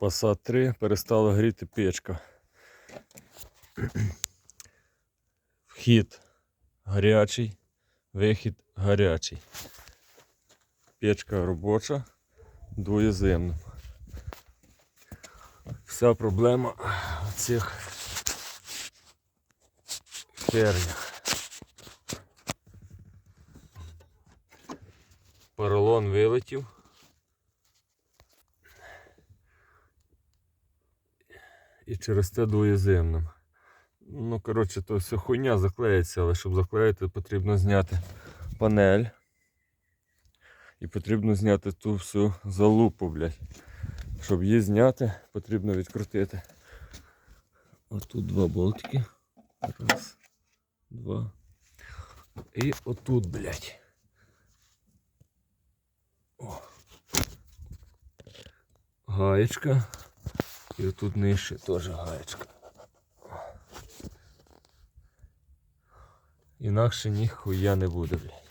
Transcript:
Passat 3 перестала гріти печка. Вхід гарячий, вихід гарячий. Печка робоча, двоєземна. Вся проблема в цих хернях. Поролон вилетів. І через те двоєземним. Ну, коротше, то все хуйня заклеїться, але щоб заклеїти, потрібно зняти панель. І потрібно зняти ту всю залупу, блядь. Щоб її зняти, потрібно відкрутити. Отут два болтики. Раз, два. І отут, блядь. О. Гаєчка. І отут нижче теж гаєчка. Інакше ніхуя не буде, блядь.